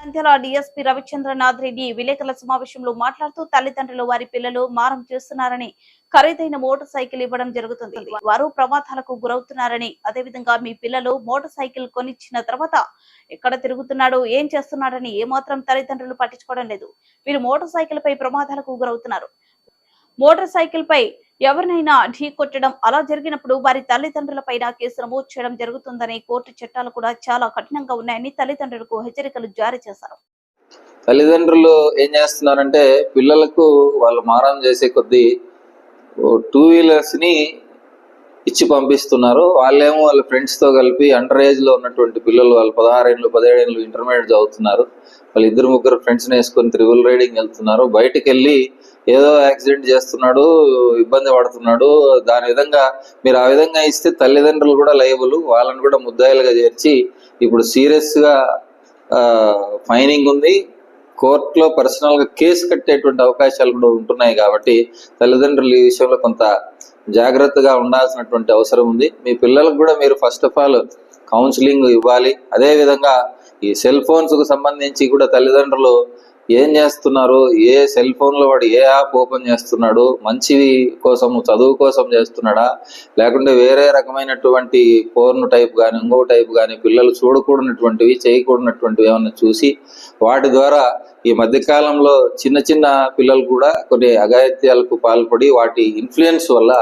Nandyal DSP రవిచంద్రనాథ్ Reddy విలేకరుల సమావేశంలో మాట్లాడుతూ తల్లిదండ్రులు వారి పిల్లలు మారం చేస్తున్నారని ఖరీదైన మోటార్ సైకిల్ ఇవ్వడం జరుగుతుంది. వారు ప్రమాదాలకు గురవుతున్నారని అదేవిధంగా మీ పిల్లలు మోటార్ సైకిల్ కొనిచ్చిన తర్వాత ఎక్కడ తిరుగుతున్నాడు ఏం చేస్తున్నాడని ఏమాత్రం తల్లిదండ్రులు పట్టించుకోవడం లేదు. వీరు మోటార్ సైకిల్ పై ప్రమాదాలకు గురవుతున్నారు. మోటార్ సైకిల్ పై ఎవరినైనా ఢీ కొట్టడం అలా జరిగినప్పుడు వారి తల్లిదండ్రులపైన కేసు నమోదు చేయడం జరుగుతుందని కోర్టు చట్టాలు కూడా చాలా కఠినంగా ఉన్నాయని తల్లిదండ్రులకు హెచ్చరికలు జారీ చేశారు. తల్లిదండ్రులు ఏం చేస్తున్నారంటే పిల్లలకు వాళ్ళు మారం చేసే కొద్దీ టూ వీలర్స్ని ఇచ్చి పంపిస్తున్నారు. వాళ్ళేమో వాళ్ళ ఫ్రెండ్స్తో కలిపి అండర్ ఏజ్లో ఉన్నటువంటి పిల్లలు వాళ్ళు పదహారేళ్ళు పదిహేడేళ్ళు ఇంటర్మీడియట్ చదువుతున్నారు. వాళ్ళు ఇద్దరు ముగ్గురు ఫ్రెండ్స్ వేసుకొని త్రిబుల్ రైడింగ్ వెళ్తున్నారు. బయటికి వెళ్ళి ఏదో యాక్సిడెంట్ చేస్తున్నాడు ఇబ్బంది పడుతున్నాడు దాని విధంగా మీరు ఆ విధంగా ఇస్తే తల్లిదండ్రులు కూడా లైబులు వాళ్ళని కూడా ముద్దాయిలుగా చేర్చి ఇప్పుడు సీరియస్గా ఫైనింగ్ ఉంది. కోర్టులో పర్సనల్గా కేసు కట్టేటువంటి అవకాశాలు కూడా ఉంటున్నాయి కాబట్టి తల్లిదండ్రులు ఈ విషయంలో కొంత జాగ్రత్తగా ఉండాల్సినటువంటి అవసరం ఉంది. మీ పిల్లలకు కూడా మీరు ఫస్ట్ ఆఫ్ ఆల్ కౌన్సిలింగ్ ఇవ్వాలి. అదే విధంగా ఈ సెల్ ఫోన్స్కు సంబంధించి కూడా తల్లిదండ్రులు ఏం చేస్తున్నారు? ఏ సెల్ ఫోన్లో వాడు ఏ యాప్ ఓపెన్ చేస్తున్నాడు? మంచి కోసం చదువు కోసం చేస్తున్నాడా? లేకుంటే వేరే రకమైనటువంటి పోర్న్ టైప్ కానీ ఇంకో టైప్ కానీ పిల్లలు చూడకూడనటువంటివి చేయకూడనటువంటివి ఏమన్నా చూసి వాటి ద్వారా ఈ మధ్య కాలంలో చిన్న చిన్న పిల్లలు కూడా కొన్ని అఘాయిత్యాలకు పాల్పడి వాటి ఇన్ఫ్లుయెన్స్ వల్ల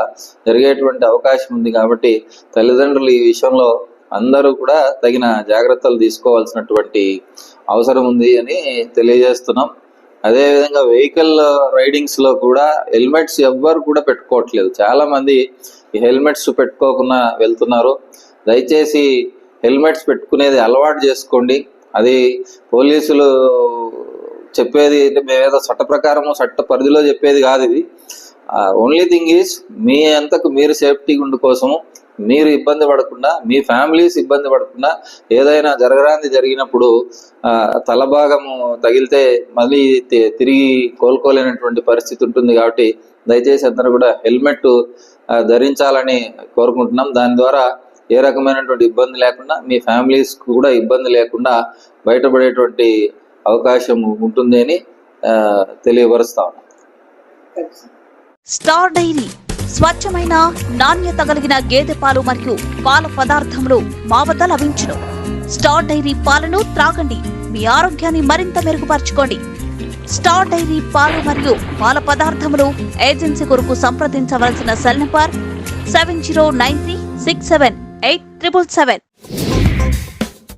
జరిగేటువంటి అవకాశం ఉంది కాబట్టి తల్లిదండ్రులు ఈ విషయంలో అందరూ కూడా తగిన జాగ్రత్తలు తీసుకోవాల్సినటువంటి అవసరం ఉంది అని తెలియజేస్తున్నాం. అదేవిధంగా వెహికల్ రైడింగ్స్లో కూడా హెల్మెట్స్ ఎవ్వరు కూడా పెట్టుకోవట్లేదు. చాలా మంది ఈ హెల్మెట్స్ పెట్టుకోకుండా వెళ్తున్నారు. దయచేసి హెల్మెట్స్ పెట్టుకునేది అలవాటు చేసుకోండి. అది పోలీసులు చెప్పేది అంటే మేమేదో చట్ట ప్రకారము చట్ట పరిధిలో చెప్పేది కాదు ఇది. ఓన్లీ థింగ్ ఈజ్ మీ అంతకు మీరు సేఫ్టీ ఉండు కోసము మీరు ఇబ్బంది పడకుండా మీ ఫ్యామిలీస్ ఇబ్బంది పడకుండా ఏదైనా జరగరాంది జరిగినప్పుడు తలభాగము తల భాగము తగిలితే మళ్ళీ తిరిగి కోలుకోలేనటువంటి పరిస్థితి ఉంటుంది కాబట్టి దయచేసి అందరూ కూడా హెల్మెట్ ధరించాలని కోరుకుంటున్నాం. దాని ద్వారా ఏ రకమైనటువంటి ఇబ్బంది లేకుండా మీ ఫ్యామిలీస్ కూడా ఇబ్బంది లేకుండా బయటపడేటువంటి అవకాశం ఉంటుంది అని తెలియపరుస్తా ఉన్నాం. స్టార్ డైరీ స్వచ్ఛమైన నాణ్యత కలిగిన గేదె పాలు మరియు పాల పదార్థములు మా వద్ద లభించును. స్టార్ డైరీ పాలను త్రాగండి. మీ ఆరోగ్యాన్ని మరింత మెరుగుపరచుకోండి. స్టార్ డైరీ పాలు మరియు పాల పదార్థములు ఏజెన్సీ కొరకు సంప్రదించవలసిన cell number seven zero nine three six seven eight triple seven.